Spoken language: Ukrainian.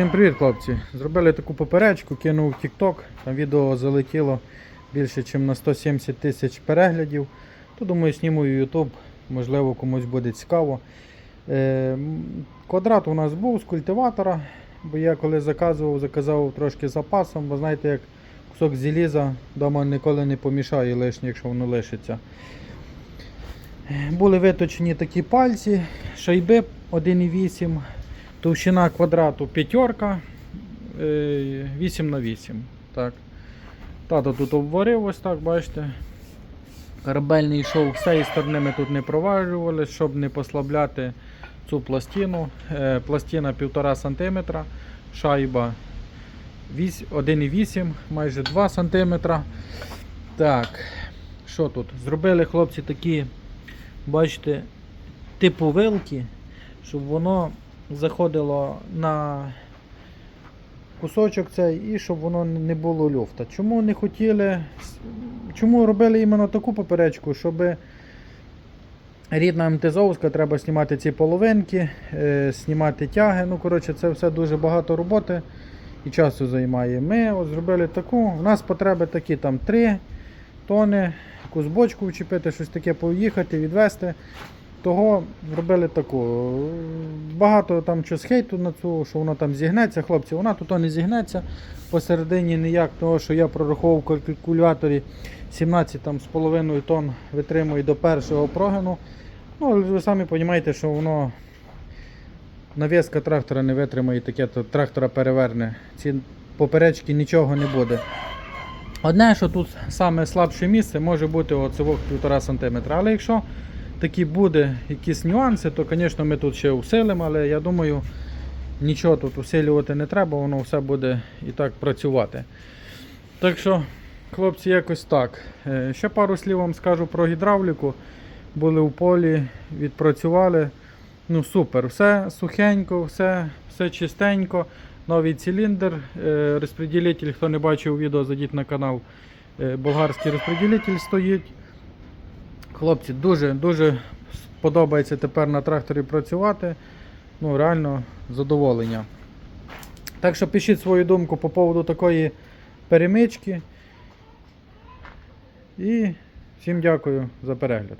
Всім привіт, хлопці! Зробили таку поперечку, кинув в TikTok. Там відео залетіло більше, ніж на 170 тисяч переглядів. То думаю, зніму в YouTube, можливо, комусь буде цікаво. Е, квадрат у нас був з культиватора, бо я коли заказував, заказав трошки запасом, бо знаєте, як кусок заліза вдома ніколи не помішає лишнє, якщо воно лишиться. Були виточені такі пальці, шайби 1,8, товщина квадрату п'ятерка, е, 8 на 8. Так. Тато тут обварив ось так, бачите. Корабельний йшов з цієї сторони ми тут не проваджували, щоб не послабляти цю пластину. Е, Пластина 1,5 см, шайба 1,8 майже 2 см. Так, що тут? Зробили хлопці такі, бачите, типу вилки, щоб воно заходило на кусочок цей і щоб воно не було люфта. Чому не хотіли, чому робили іменно таку поперечку, щоб рідна МТЗовська, треба знімати ці половинки, е, знімати тяги. Ну, коротше, це все дуже багато роботи і часу займає. Ми от зробили таку, у нас потреби такі там 3 тони, якусь бочку вчепити, щось таке поїхати, відвести. Того зробили таку. Багато там чогось хейту на цю, що воно там зігнеться. Хлопці, вона тут не зігнеться. Посередині ніяк, того, що я прораховував в калькуляторі 17 там, з половиною тонн витримує до першого прогину. Ну, ви самі розумієте, що воно навіска трактора не витримає, таке то трактора переверне. Ці поперечки нічого не буде. Одне, що тут саме слабше місце може бути оцевок 1,5 см. Але якщо такі буде якісь нюанси, то, звісно, ми тут ще усилимо, але я думаю, нічого тут усилювати не треба, воно все буде і так працювати. Так що, хлопці, якось так. Е, Ще пару слів вам скажу про гідравліку. Були в полі, відпрацювали. Ну, супер, все сухенько, все, все чистенько. Новий циліндр, е, розподілитель, хто не бачив відео, зайдіть на канал. Е, Болгарський розподілитель стоїть. Хлопці, дуже дуже подобається тепер на тракторі працювати. Ну, реально задоволення. Так що пишіть свою думку по поводу такої перемички. І всім дякую за перегляд.